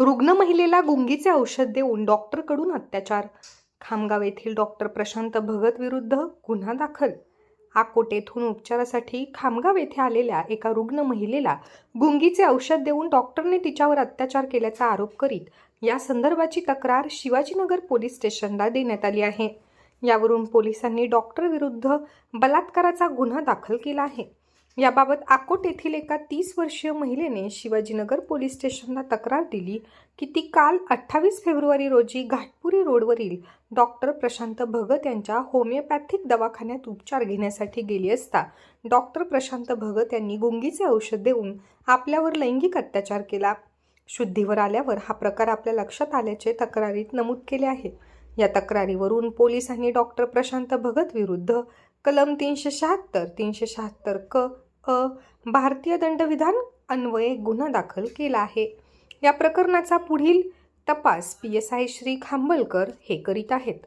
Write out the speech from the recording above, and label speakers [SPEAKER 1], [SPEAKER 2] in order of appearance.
[SPEAKER 1] रुग्ण महिलेला गुंगीचे औषध देऊन डॉक्टरकडून अत्याचार. खामगाव येथील डॉक्टर प्रशांत भगत विरुद्ध गुन्हा दाखल. आकोट येथून उपचारासाठी खामगाव येथे आलेल्या एका रुग्ण महिलेला गुंगीचे औषध देऊन डॉक्टरने तिच्यावर अत्याचार केल्याचा आरोप करीत या संदर्भाची तक्रार शिवाजीनगर पोलीस स्टेशनला देण्यात आली आहे. यावरून पोलिसांनी डॉक्टर विरुद्ध बलात्काराचा गुन्हा दाखल केला आहे. याबाबत आकोट येथील एका तीस वर्षीय महिलेने शिवाजीनगर पोलीस स्टेशनला तक्रार दिली की ती काल अठ्ठावीस फेब्रुवारी रोजी घाटपुरी रोडवरील डॉक्टर प्रशांत भगत यांच्या होमिओपॅथिक दवाखान्यात उपचार घेण्यासाठी गेली असता डॉक्टर प्रशांत भगत यांनी गुंगीचे औषध देऊन आपल्यावर लैंगिक अत्याचार केला. शुद्धीवर आल्यावर हा प्रकार आपल्या लक्षात आल्याचे तक्रारीत नमूद केले आहे. या तक्रारीवरून पोलिसांनी डॉक्टर प्रशांत भगत विरुद्ध कलम तीनशे शहात्तर तीनशे शहात्तर क अ भारतीय दंडविधान अन्वये गुन्हा दाखल केला आहे. या प्रकरणाचा पुढील तपास P S I Shri Khambalkar हे करीत आहेत.